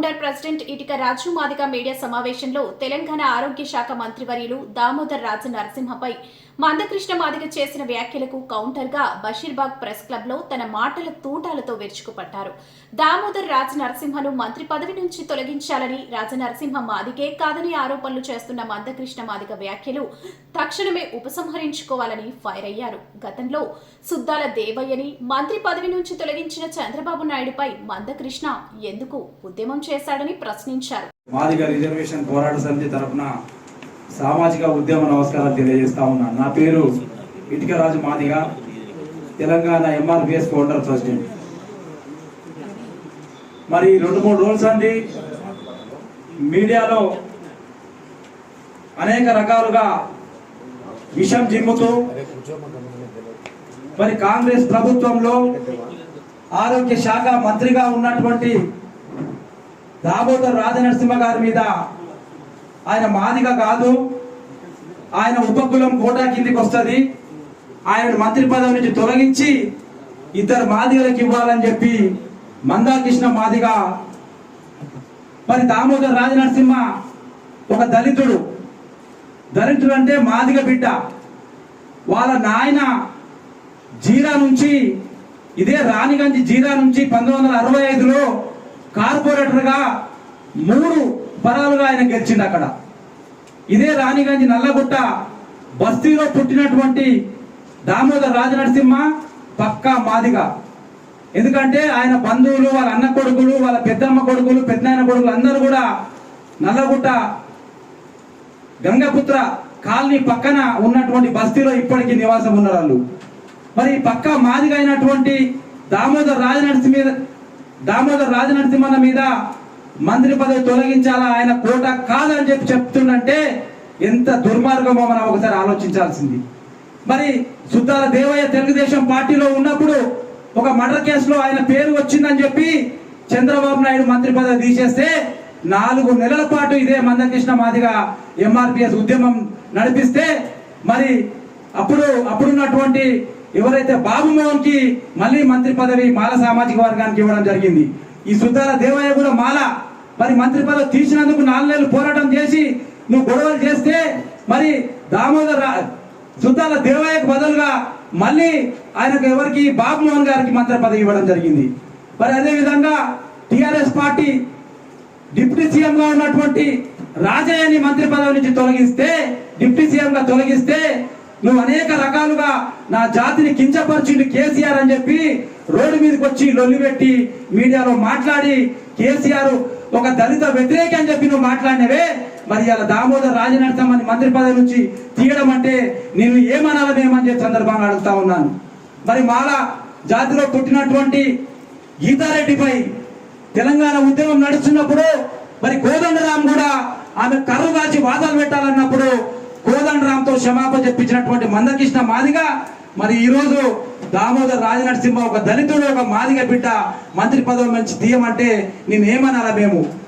President Itika Raju Madiga media సమావేశంలో తెలంగాణ ఆరోగ్య శాఖ మంత్రివర్యులు దామోదర్ రాజు నరసింహపై మందకృష్ణ మాదిగ చేసిన వ్యాఖ్యలకు కౌంటర్గా బషీర్బాగ్ ప్రెస్ క్లబ్లో తన మాటల తూటాలతో విరుచుకుపడ్డారు. దామోదర్ రాజ నరసింహను మంత్రి పదవి నుంచి తొలగించాలని రాజనరసింహ మాదిగే కాదని ఆరోపణలు చేస్తున్న మందకృష్ణ మాదిగ వ్యాఖ్యలు తక్షణమే ఉపసంహరించుకోవాలని ఫైర్ అయ్యారు. గతంలో సుద్దాల దేవయ్యని మంత్రి పదవి నుంచి తొలగించిన చంద్రబాబు నాయుడుపై మందకృష్ణ ఎందుకు ఉద్యమం చేశాడని ప్రశ్నించారు. మాదిగ రిజర్వేషన్ పోరాట సమితి తరఫున సామాజిక ఉద్యమ నమస్కారాలు తెలియజేస్తా ఉన్నాను నా పేరు ఇటుకరాజు మాదిగ తెలంగాణ ఎంఆర్పిఎస్ ఫౌండర్ ప్రెసిడెంట్ మరి రెండు మూడు రోజులు అండి. మీడియాలో అనేక రకాలుగా విషం జిమ్ముతూ మరి కాంగ్రెస్ ప్రభుత్వంలో ఆరోగ్య శాఖ మంత్రిగా ఉన్నటువంటి దామోదర్ రాజనరసింహ గారి మీద ఆయన మాదిగ కాదు. ఆయన ఉపకులం కోటా కిందికి వస్తుంది. ఆయన మంత్రి పదవి నుంచి తొలగించి ఇద్దరు మాదిగలకు ఇవ్వాలని చెప్పి మందాకృష్ణ మాదిగ మరి దామోదర్ రాజనరసింహ ఒక దళితుడు. దళితుడు అంటే మాదిగ బిడ్డ. వాళ్ళ నాయన జీరా నుంచి ఇదే రాణిగంజ్ జీరా నుంచి పంతొమ్మిది వందల అరవై ఐదులో కార్పొరేటర్గా మూడు పరాలుగా ఆయన గెలిచిండు అక్కడ. ఇదే రాణిగంజ్ నల్లగుట్ట బస్తీలో పుట్టినటువంటి దామోదర్ రాజనరసింహ పక్కా మాదిగ. ఎందుకంటే ఆయన బంధువులు వాళ్ళ అన్న కొడుకులు వాళ్ళ పెద్దమ్మ కొడుకులు పెద్దనాయన కొడుకులు అందరూ కూడా నల్లగుట్ట గంగపుత్ర కాలనీ పక్కన ఉన్నటువంటి బస్తీలో ఇప్పటికీ నివాసం ఉన్నారు వాళ్ళు. మరి పక్క మాదిగా అయినటువంటి దామోదర్ రాజనరసింహ మీద దామోదర్ రాజనరసింహన మీద మంత్రి పదవి తొలగించాలా? ఆయన కోట కాదని చెప్పి చెప్తుండంటే ఎంత దుర్మార్గమో మనం ఒకసారి ఆలోచించాల్సింది. మరి సుద్దాల దేవయ్య తెలుగుదేశం పార్టీలో ఉన్నప్పుడు ఒక మర్డర్ కేసులో ఆయన పేరు వచ్చిందని చెప్పి చంద్రబాబు నాయుడు మంత్రి పదవి తీసేస్తే నాలుగు నెలల పాటు ఇదే మందకృష్ణ మాదిగా ఎంఆర్పిఎస్ ఉద్యమం నడిపిస్తే మరి అప్పుడు అప్పుడున్నటువంటి ఎవరైతే బాబు మోహన్కి మళ్ళీ మంత్రి పదవి మాల సామాజిక వర్గానికి ఇవ్వడం జరిగింది. ఈ సుద్దాల దేవయ్య కూడా మాల మరి మంత్రి పదవి తీసినందుకు నాలుగు నెలలు పోరాటం చేసి నువ్వు గొడవలు చేస్తే మరి దామోదర్ రా- సుద్దాల దేవయ్యకు బదులుగా మళ్ళీ ఆయనకు ఎవరికి? బాబుమోహన్ గారికి మంత్రి పదవి ఇవ్వడం జరిగింది. మరి అదేవిధంగా టిఆర్ఎస్ పార్టీ డిప్యూటీ సీఎంగా ఉన్నటువంటి రాజయ్యని మంత్రి పదవి నుంచి తొలగిస్తే డిప్యూటీ సీఎంగా తొలగిస్తే నువ్వు అనేక రకాలుగా నా జాతిని కించపరిచిండు కేసీఆర్ అని చెప్పి రోడ్డు మీదకి వచ్చి లొల్లి పెట్టి మీడియాలో మాట్లాడి కేసీఆర్ ఒక దళిత వ్యతిరేక అని చెప్పి నువ్వు మాట్లాడినవే మరి ఇలా దామోదర్ రాజనరసింహని మంత్రి పదవి నుంచి తీయడం అంటే నేను ఏమనాలనేమని చెప్పి సందర్భంగా అడుగుతా ఉన్నాను. మరి మాల జాతిలో పుట్టినటువంటి గీతారెడ్డిపై తెలంగాణ ఉద్యమం నడుస్తున్నప్పుడు మరి కోదండరాం కూడా ఆమె కర్రు కాచి వాదాలు పెట్టాలన్నప్పుడు కోదండరాంతో క్షమాపణ చెప్పించినటువంటి మందకృష్ణ మాదిగా మరి ఈరోజు దామోదర్ రాజనరసింహ ఒక దళితుడు ఒక మాదిగ బిడ్డ. మంత్రి పదవి నుంచి తీయమంటే నేనేమనాలా మేము?